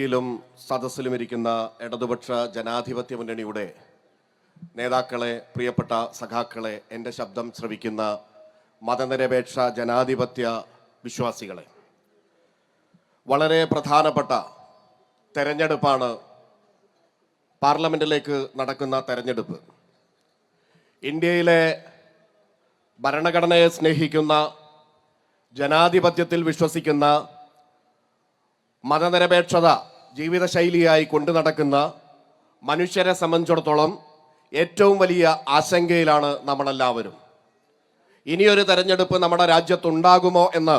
യിലും സദസ്സിലും ഇരിക്കുന്ന ഇടതുപക്ഷ ജനാധിപത്യ മുന്നണിയുടെ നേതാക്കളെ പ്രിയപ്പെട്ട സഖാക്കളെ എന്റെ ശബ്ദം ശ്രവിക്കുന്ന മതനിരപേക്ഷ ജനാധിപത്യ വിശ്വാസികളെ. വളരെ പ്രധാനപ്പെട്ട തെരഞ്ഞെടുപ്പാണ് പാർലമെന്റിലേക്ക് നടക്കുന്ന തെരഞ്ഞെടുപ്പ്. ഇന്ത്യയിലെ ഭരണഘടനയെ സ്നേഹിക്കുന്ന ജനാധിപത്യത്തിൽ വിശ്വസിക്കുന്ന മതനിരപേക്ഷത ജീവിതശൈലിയായി കൊണ്ടു നടക്കുന്ന മനുഷ്യരെ സംബന്ധിച്ചിടത്തോളം ഏറ്റവും വലിയ ആശങ്കയിലാണ് നമ്മളെല്ലാവരും. ഇനിയൊരു തെരഞ്ഞെടുപ്പ് നമ്മുടെ രാജ്യത്തുണ്ടാകുമോ എന്ന്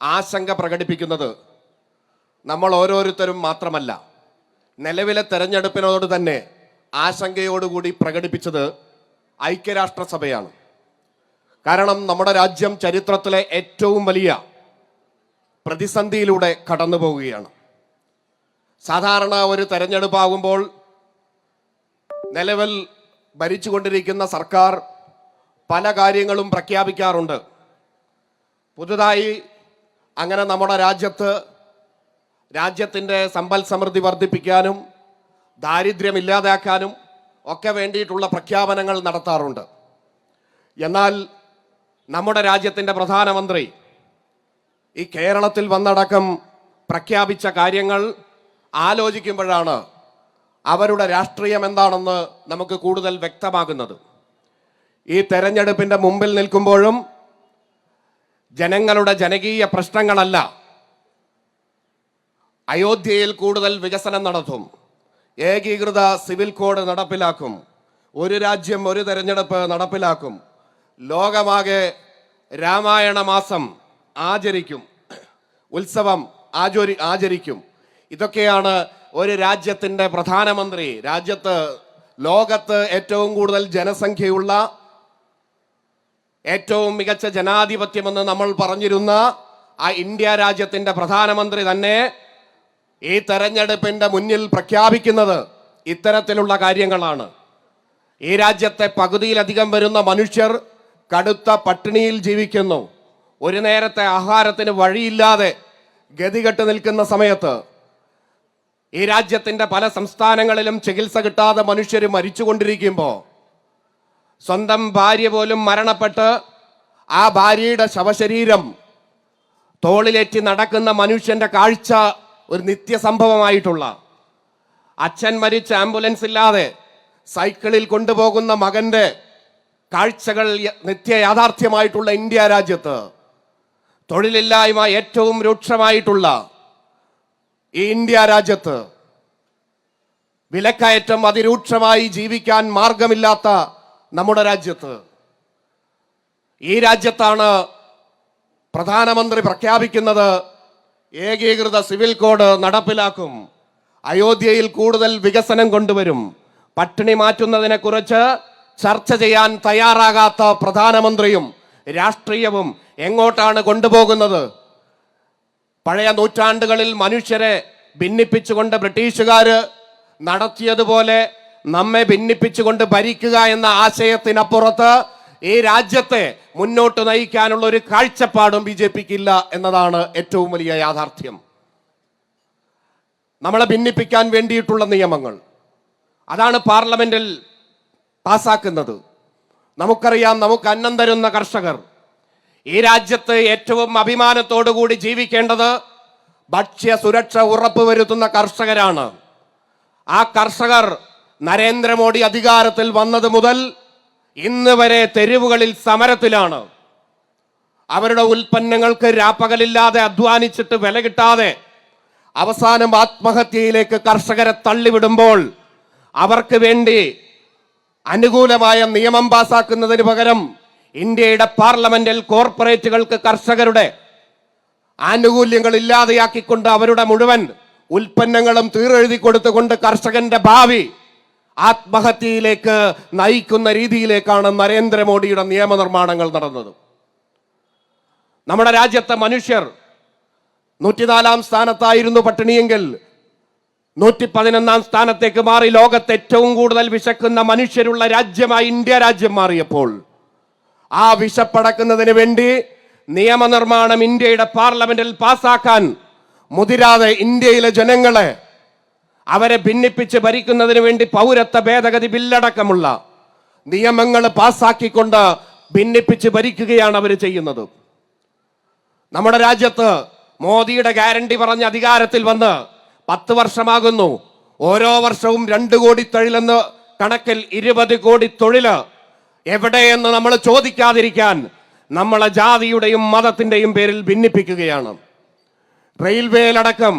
ആശങ്ക പ്രകടിപ്പിക്കുന്നത് നമ്മൾ ഓരോരുത്തരും മാത്രമല്ല. നിലവിലെ തെരഞ്ഞെടുപ്പിനോട് തന്നെ ആശങ്കയോടുകൂടി പ്രകടിപ്പിച്ചത് ഐക്യരാഷ്ട്രസഭയാണ്. കാരണം നമ്മുടെ രാജ്യം ചരിത്രത്തിലെ ഏറ്റവും വലിയ പ്രതിസന്ധിയിലൂടെ കടന്നു പോവുകയാണ് സാധാരണ ഒരു തെരഞ്ഞെടുപ്പാകുമ്പോൾ നിലവിൽ ഭരിച്ചുകൊണ്ടിരിക്കുന്ന സർക്കാർ പല കാര്യങ്ങളും പ്രഖ്യാപിക്കാറുണ്ട്. പുതുതായി അങ്ങനെ നമ്മുടെ രാജ്യത്ത് രാജ്യത്തിന്റെ സമ്പൽ സമൃദ്ധി വർദ്ധിപ്പിക്കാനും ദാരിദ്ര്യം ഇല്ലാതാക്കാനും ഒക്കെ വേണ്ടിയിട്ടുള്ള പ്രഖ്യാപനങ്ങൾ നടത്താറുണ്ട്. എന്നാൽ നമ്മുടെ രാജ്യത്തിന്റെ പ്രധാനമന്ത്രി ഈ കേരളത്തിൽ വന്നടക്കം പ്രഖ്യാപിച്ച കാര്യങ്ങൾ ആലോചിക്കുമ്പോഴാണ് അവരുടെ രാഷ്ട്രീയം എന്താണെന്ന് നമുക്ക് കൂടുതൽ വ്യക്തമാകുന്നത്. ഈ തെരഞ്ഞെടുപ്പിന്റെ മുമ്പിൽ നിൽക്കുമ്പോഴും ജനങ്ങളുടെ ജനകീയ പ്രശ്നങ്ങളല്ല അയോധ്യയിൽ കൂടുതൽ വികസനം നടത്തും ഏകീകൃത സിവിൽ കോഡ് നടപ്പിലാക്കും ഒരു രാജ്യം ഒരു തെരഞ്ഞെടുപ്പ് നടപ്പിലാക്കും ലോകമാകെ രാമായണ മാസം ആചരിക്കും. ഉത്സവം ആചരി ആചരിക്കും. ഇതൊക്കെയാണ് ഒരു രാജ്യത്തിന്റെ പ്രധാനമന്ത്രി രാജ്യത്ത് ലോകത്ത് ഏറ്റവും കൂടുതൽ ജനസംഖ്യയുള്ള ഏറ്റവും മികച്ച ജനാധിപത്യമെന്ന് നമ്മൾ പറഞ്ഞിരുന്ന ആ ഇന്ത്യ രാജ്യത്തിന്റെ പ്രധാനമന്ത്രി തന്നെ ഈ തെരഞ്ഞെടുപ്പിന്റെ മുന്നിൽ പ്രഖ്യാപിക്കുന്നത് ഇത്തരത്തിലുള്ള കാര്യങ്ങളാണ്. ഈ രാജ്യത്തെ പകുതിയിലധികം വരുന്ന മനുഷ്യർ കടുത്ത പട്ടിണിയിൽ ജീവിക്കുന്നു. ഒരു നേരത്തെ ആഹാരത്തിന് വഴിയില്ലാതെ ഗതികെട്ട് നിൽക്കുന്ന സമയത്ത് ഈ രാജ്യത്തിന്റെ പല സംസ്ഥാനങ്ങളിലും ചികിത്സ കിട്ടാതെ മനുഷ്യർ മരിച്ചുകൊണ്ടിരിക്കുമ്പോൾ സ്വന്തം ഭാര്യ പോലും മരണപ്പെട്ട് ആ ഭാര്യയുടെ ശവശരീരം തോളിലേറ്റി നടക്കുന്ന മനുഷ്യന്റെ കാഴ്ച ഒരു നിത്യസംഭവമായിട്ടുള്ള. അച്ഛൻ മരിച്ച ആംബുലൻസ് ഇല്ലാതെ സൈക്കിളിൽ കൊണ്ടുപോകുന്ന മകന്റെ കാഴ്ചകൾ നിത്യ യാഥാർത്ഥ്യമായിട്ടുള്ള ഇന്ത്യ രാജ്യത്ത് തൊഴിലില്ലായ്മ ഏറ്റവും രൂക്ഷമായിട്ടുള്ള ഈ ഇന്ത്യ രാജ്യത്ത് വിലക്കയറ്റം അതിരൂക്ഷമായി ജീവിക്കാൻ മാർഗമില്ലാത്ത നമ്മുടെ രാജ്യത്ത് ഈ രാജ്യത്താണ് പ്രധാനമന്ത്രി പ്രഖ്യാപിക്കുന്നത് ഏകീകൃത സിവിൽ കോഡ് നടപ്പിലാക്കും. അയോധ്യയിൽ കൂടുതൽ വികസനം കൊണ്ടുവരും. പട്ടിണി മാറ്റുന്നതിനെക്കുറിച്ച് ചർച്ച ചെയ്യാൻ തയ്യാറാകാത്ത പ്രധാനമന്ത്രിയും രാഷ്ട്രീയവും എങ്ങോട്ടാണ് കൊണ്ടുപോകുന്നത്? പഴയ നൂറ്റാണ്ടുകളിൽ മനുഷ്യരെ ഭിന്നിപ്പിച്ചുകൊണ്ട് ബ്രിട്ടീഷുകാർ നടത്തിയതുപോലെ നമ്മെ ഭിന്നിപ്പിച്ചുകൊണ്ട് ഭരിക്കുക എന്ന ആശയത്തിനപ്പുറത്ത് ഈ രാജ്യത്തെ മുന്നോട്ട് നയിക്കാനുള്ള ഒരു കാഴ്ചപ്പാടും ബി ജെ പിക്കില്ല എന്നതാണ് ഏറ്റവും വലിയ യാഥാർത്ഥ്യം. നമ്മളെ ഭിന്നിപ്പിക്കാൻ വേണ്ടിയിട്ടുള്ള നിയമങ്ങൾ. അതാണ് പാർലമെന്റിൽ പാസാക്കുന്നത്. നമുക്കറിയാം നമുക്ക് അന്നം തരുന്ന കർഷകർ ഈ രാജ്യത്ത് ഏറ്റവും അഭിമാനത്തോടുകൂടി ജീവിക്കേണ്ടത് ഭക്ഷ്യ സുരക്ഷ ഉറപ്പുവരുത്തുന്ന കർഷകരാണ്. ആ കർഷകർ നരേന്ദ്രമോദി അധികാരത്തിൽ വന്നത് മുതൽ ഇന്ന് വരെ തെരുവുകളിൽ സമരത്തിലാണ്. അവരുടെ ഉൽപ്പന്നങ്ങൾക്ക് രാപ്പകലില്ലാതെ അധ്വാനിച്ചിട്ട് വില കിട്ടാതെ അവസാനം ആത്മഹത്യയിലേക്ക് കർഷകരെ തള്ളിവിടുമ്പോൾ അവർക്ക് വേണ്ടി അനുകൂലമായ നിയമം പാസാക്കുന്നതിന് പകരം ഇന്ത്യയുടെ പാർലമെന്റിൽ കോർപ്പറേറ്റുകൾക്ക് കർഷകരുടെ ആനുകൂല്യങ്ങൾ ഇല്ലാതെയാക്കിക്കൊണ്ട് അവരുടെ മുഴുവൻ ഉൽപ്പന്നങ്ങളും തീരെഴുതി കൊടുത്തുകൊണ്ട് കർഷകന്റെ ഭാവി ആത്മഹത്യയിലേക്ക് നയിക്കുന്ന രീതിയിലേക്കാണ് നരേന്ദ്രമോദിയുടെ നിയമനിർമ്മാണങ്ങൾ നടന്നത്. നമ്മുടെ രാജ്യത്തെ മനുഷ്യർ നൂറ്റിനാലാം സ്ഥാനത്തായിരുന്നു പട്ടിണിയെങ്കിൽ നൂറ്റി പതിനൊന്നാം സ്ഥാനത്തേക്ക് മാറി ലോകത്ത് ഏറ്റവും കൂടുതൽ വിശക്കുന്ന മനുഷ്യരുള്ള രാജ്യമായി ഇന്ത്യ രാജ്യം മാറിയപ്പോൾ ആ വിശപ്പടക്കുന്നതിന് വേണ്ടി നിയമനിർമ്മാണം ഇന്ത്യയുടെ പാർലമെന്റിൽ പാസാക്കാൻ മുതിരാതെ ഇന്ത്യയിലെ ജനങ്ങളെ അവരെ ഭിന്നിപ്പിച്ച് ഭരിക്കുന്നതിന് വേണ്ടി പൗരത്വ ഭേദഗതി ബില്ലടക്കമുള്ള നിയമങ്ങൾ പാസാക്കിക്കൊണ്ട് ഭിന്നിപ്പിച്ച് ഭരിക്കുകയാണ് അവർ ചെയ്യുന്നത്. നമ്മുടെ രാജ്യത്ത് മോദിയുടെ ഗ്യാരണ്ടി പറഞ്ഞ് അധികാരത്തിൽ വന്ന് പത്ത് വർഷമാകുന്നു. ഓരോ വർഷവും രണ്ട് കോടി തൊഴിലെന്ന് കണക്കിൽ ഇരുപത് കോടി തൊഴിൽ എവിടെയെന്ന് നമ്മൾ ചോദിക്കാതിരിക്കാൻ നമ്മളെ ജാതിയുടെയും മതത്തിന്റെയും പേരിൽ ഭിന്നിപ്പിക്കുകയാണ്. റെയിൽവേയിലടക്കം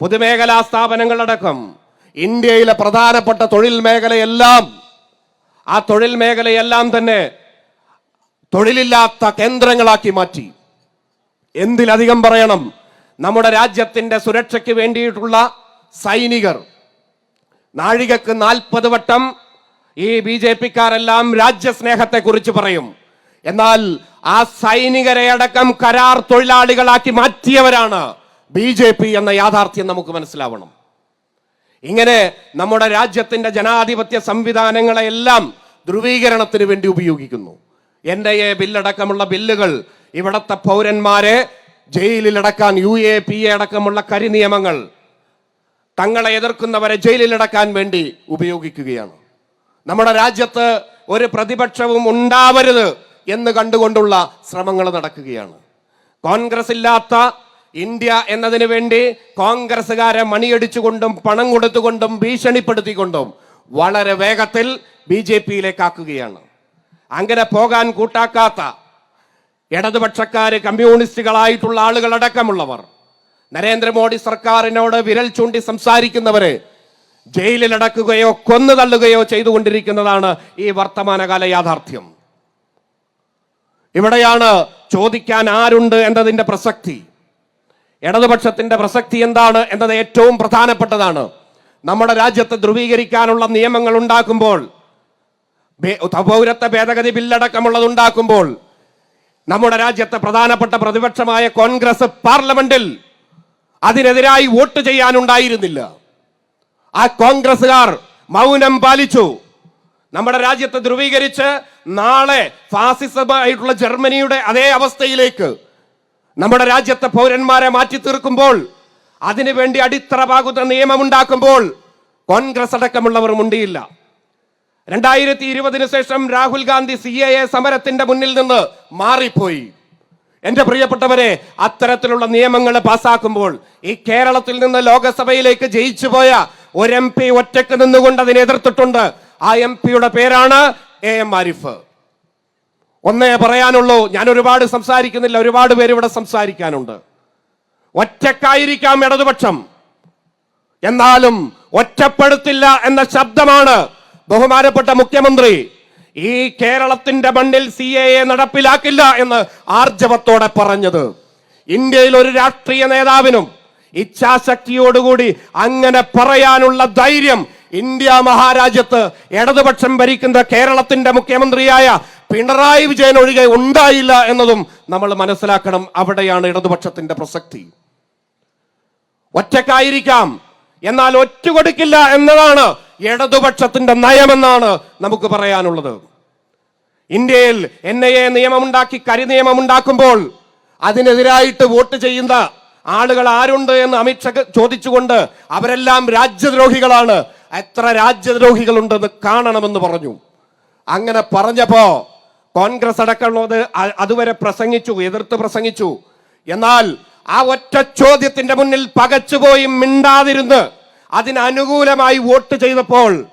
പൊതുമേഖലാ സ്ഥാപനങ്ങളടക്കം ഇന്ത്യയിലെ പ്രധാനപ്പെട്ട തൊഴിൽ മേഖലയെല്ലാം ആ തൊഴിൽ മേഖലയെല്ലാം തന്നെ തൊഴിലില്ലാത്ത കേന്ദ്രങ്ങളാക്കി മാറ്റി. എന്തിലധികം പറയണം? നമ്മുടെ രാജ്യത്തിന്റെ സുരക്ഷയ്ക്ക് വേണ്ടിയിട്ടുള്ള സൈനികർ. നാഴികക്ക് നാൽപ്പത് വട്ടം ഈ ബി ജെ പിക്കാരെല്ലാം രാജ്യസ്നേഹത്തെ കുറിച്ച് പറയും. എന്നാൽ ആ സൈനികരെ അടക്കം കരാർ തൊഴിലാളികളാക്കി മാറ്റിയവരാണ് ബി ജെ പി എന്ന യാഥാർത്ഥ്യം നമുക്ക് മനസ്സിലാവണം. ഇങ്ങനെ നമ്മുടെ രാജ്യത്തിന്റെ ജനാധിപത്യ സംവിധാനങ്ങളെല്ലാം ധ്രുവീകരണത്തിന് വേണ്ടി ഉപയോഗിക്കുന്നു. എൻ ഐ എ ബില്ലടക്കമുള്ള ബില്ലുകൾ ഇവിടത്തെ പൗരന്മാരെ ജയിലിലടക്കാൻ യു എ പി എ അടക്കമുള്ള കരിനിയമങ്ങൾ തങ്ങളെ എതിർക്കുന്നവരെ ജയിലിലടക്കാൻ വേണ്ടി ഉപയോഗിക്കുകയാണ്. നമ്മുടെ രാജ്യത്ത് ഒരു പ്രതിപക്ഷവും ഉണ്ടാവരുത് എന്ന് കണ്ടുകൊണ്ടുള്ള ശ്രമങ്ങൾ നടക്കുകയാണ്. കോൺഗ്രസ് ഇല്ലാത്ത ഇന്ത്യ എന്നതിനു വേണ്ടി കോൺഗ്രസ്സുകാരെ മണിയടിച്ചുകൊണ്ടും പണം കൊടുത്തുകൊണ്ടും ഭീഷണിപ്പെടുത്തിക്കൊണ്ടും വളരെ വേഗത്തിൽ ബി ജെ പിയിലേക്കാക്കുകയാണ്. അങ്ങനെ പോകാൻ കൂട്ടാക്കാത്ത ഇടതുപക്ഷക്കാര് കമ്മ്യൂണിസ്റ്റുകളായിട്ടുള്ള ആളുകളടക്കമുള്ളവർ നരേന്ദ്രമോദി സർക്കാരിനോട് വിരൽ ചൂണ്ടി സംസാരിക്കുന്നവരെ ജയിലിലടക്കുകയോ കൊന്നു തള്ളുകയോ ചെയ്തുകൊണ്ടിരിക്കുന്നതാണ് ഈ വർത്തമാനകാല യാഥാർത്ഥ്യം. ഇവിടെയാണ് ചോദിക്കാൻ ആരുണ്ട് എന്നതിന്റെ പ്രസക്തി. ഇടതുപക്ഷത്തിന്റെ പ്രസക്തി എന്താണ് എന്നത് ഏറ്റവും പ്രധാനപ്പെട്ടതാണ്. നമ്മുടെ രാജ്യത്ത് ധ്രുവീകരിക്കാനുള്ള നിയമങ്ങൾ ഉണ്ടാക്കുമ്പോൾ പൗരത്വ ഭേദഗതി ബില്ലടക്കമുള്ളത് ഉണ്ടാക്കുമ്പോൾ നമ്മുടെ രാജ്യത്തെ പ്രധാനപ്പെട്ട പ്രതിപക്ഷമായ കോൺഗ്രസ് പാർലമെന്റിൽ അതിനെതിരായി വോട്ട് ചെയ്യാനുണ്ടായിരുന്നില്ല. ആ കോൺഗ്രസുകാർ മൗനം പാലിച്ചു. നമ്മുടെ രാജ്യത്തെ ധ്രുവീകരിച്ച് നാളെ ഫാസിസമായിട്ടുള്ള ജർമ്മനിയുടെ അതേ അവസ്ഥയിലേക്ക് നമ്മുടെ രാജ്യത്തെ പൗരന്മാരെ മാറ്റി തീർക്കുമ്പോൾ അതിനുവേണ്ടി അടിത്തറ പാകുന്ന നിയമമുണ്ടാക്കുമ്പോൾ കോൺഗ്രസ് അടക്കമുള്ളവർ മുണ്ടിയില്ല. രണ്ടായിരത്തി ഇരുപതിനു ശേഷം Rahul Gandhi C A A സമരത്തിന്റെ മുന്നിൽ നിന്ന് മാറിപ്പോയി. എന്റെ പ്രിയപ്പെട്ടവരെ അത്തരത്തിലുള്ള നിയമങ്ങൾ പാസാക്കുമ്പോൾ ഈ കേരളത്തിൽ നിന്ന് ലോകസഭയിലേക്ക് ജയിച്ചു പോയ ഒരു എം പി ഒറ്റയ്ക്ക് നിന്നുകൊണ്ട് അതിനെ എതിർത്തിട്ടുണ്ട്. ആ എം പിയുടെ പേരാണ് എ എം ആരിഫ് ഒന്നേ പറയാനുള്ളൂ ഞാൻ ഒരുപാട് സംസാരിക്കുന്നില്ല ഒരുപാട് പേര് ഇവിടെ സംസാരിക്കാനുണ്ട്. ഒറ്റക്കായിരിക്കാം ഇടതുപക്ഷം. എന്നാലും ഒറ്റപ്പെടുത്തില്ല എന്ന ശബ്ദമാണ് ബഹുമാനപ്പെട്ട മുഖ്യമന്ത്രി. ഈ കേരളത്തിന്റെ മണ്ണിൽ സി എ എ നടപ്പിലാക്കില്ല എന്ന് ആർജവത്തോടെ പറഞ്ഞത്. ഇന്ത്യയിൽ ഒരു രാഷ്ട്രീയ നേതാവിനും ഇച്ഛാശക്തിയോടുകൂടി അങ്ങനെ പറയാനുള്ള ധൈര്യം ഇന്ത്യ മഹാരാജ്യത്ത് ഇടതുപക്ഷം ഭരിക്കുന്ന കേരളത്തിന്റെ മുഖ്യമന്ത്രിയായ പിണറായി വിജയൻ ഒഴികെ ഉണ്ടായില്ല എന്നതും നമ്മൾ മനസ്സിലാക്കണം. അവിടെയാണ് ഇടതുപക്ഷത്തിന്റെ പ്രസക്തി. ഒറ്റക്കായിരിക്കാം എന്നാൽ ഒറ്റ കൊടുക്കില്ല എന്നതാണ് ഇടതുപക്ഷത്തിന്റെ നയമെന്നാണ് നമുക്ക് പറയാനുള്ളത്. ഇന്ത്യയിൽ എൻ ഐ എ നിയമമുണ്ടാക്കി കരി നിയമമുണ്ടാക്കുമ്പോൾ അതിനെതിരായിട്ട് വോട്ട് ചെയ്യുന്ന ആളുകൾ ആരുണ്ട് എന്ന് അമിത്ഷാ ചോദിച്ചുകൊണ്ട് അവരെല്ലാം രാജ്യദ്രോഹികളാണ്. എത്ര രാജ്യദ്രോഹികളുണ്ടെന്ന് കാണണമെന്ന് പറഞ്ഞു. അങ്ങനെ പറഞ്ഞപ്പോ കോൺഗ്രസ് അടക്കമുള്ളത് അതുവരെ പ്രസംഗിച്ചു എതിർത്ത് പ്രസംഗിച്ചു. എന്നാൽ ആ ഒറ്റ ചോദ്യത്തിന്റെ മുന്നിൽ പകച്ചുപോയി മിണ്ടാതിരുന്ന് അതിനനുകൂലമായി വോട്ട് ചെയ്തപ്പോൾ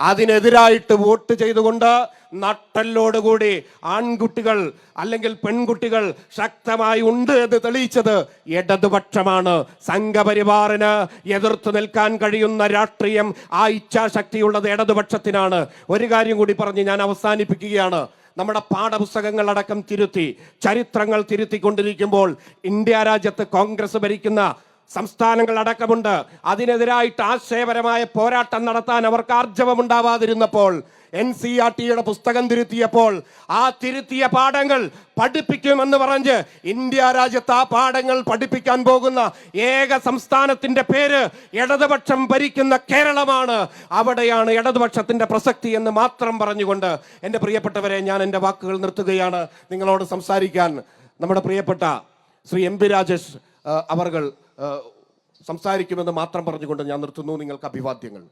അതിനെതിരായിട്ട് വോട്ട് ചെയ്തുകൊണ്ട് നട്ടലോടുകൂടി ആൺകുട്ടികൾ അല്ലെങ്കിൽ പെൺകുട്ടികൾ ശക്തമായി ഉണ്ട് എന്ന് തെളിയിച്ചത് ഇടതുപക്ഷമാണ്. സംഘപരിവാറിന് എതിർത്തു നിൽക്കാൻ കഴിയുന്ന രാഷ്ട്രീയം ആ ഇച്ഛാശക്തിയുള്ളത് ഇടതുപക്ഷത്തിനാണ്. ഒരു കാര്യം കൂടി പറഞ്ഞ് ഞാൻ അവസാനിപ്പിക്കുകയാണ്. നമ്മുടെ പാഠപുസ്തകങ്ങൾ അടക്കം തിരുത്തി ചരിത്രങ്ങൾ തിരുത്തിക്കൊണ്ടിരിക്കുമ്പോൾ ഇന്ത്യ രാജ്യത്ത് കോൺഗ്രസ് ഭരിക്കുന്ന സംസ്ഥാനങ്ങൾ അടക്കമുണ്ട് അതിനെതിരായിട്ട് ആശയപരമായ പോരാട്ടം നടത്താൻ അവർക്ക് ആർജവമുണ്ടാവാതിരുന്നപ്പോൾ എൻ സി ആർ ടിയുടെ പുസ്തകം തിരുത്തിയപ്പോൾ ആ തിരുത്തിയ പാഠങ്ങൾ പഠിപ്പിക്കുമെന്ന് പറഞ്ഞ് ഇന്ത്യ രാജ്യത്ത് ആ പാഠങ്ങൾ പഠിപ്പിക്കാൻ പോകുന്ന ഏക സംസ്ഥാനത്തിന്റെ പേര് ഇടതുപക്ഷം ഭരിക്കുന്ന കേരളമാണ്. അവിടെയാണ് ഇടതുപക്ഷത്തിന്റെ പ്രസക്തി എന്ന് മാത്രം പറഞ്ഞുകൊണ്ട് എന്റെ പ്രിയപ്പെട്ടവരെ ഞാൻ എന്റെ വാക്കുകൾ നിർത്തുകയാണ്. നിങ്ങളോട് സംസാരിക്കാൻ നമ്മുടെ പ്രിയപ്പെട്ട ശ്രീ എം പി രാജേഷ് ഏഹ്, സംസാരിക്കുമെന്ന് മാത്രം പറഞ്ഞുകൊണ്ട് ഞാൻ നിർത്തുന്നു. നിങ്ങൾക്ക് അഭിവാദ്യങ്ങൾ.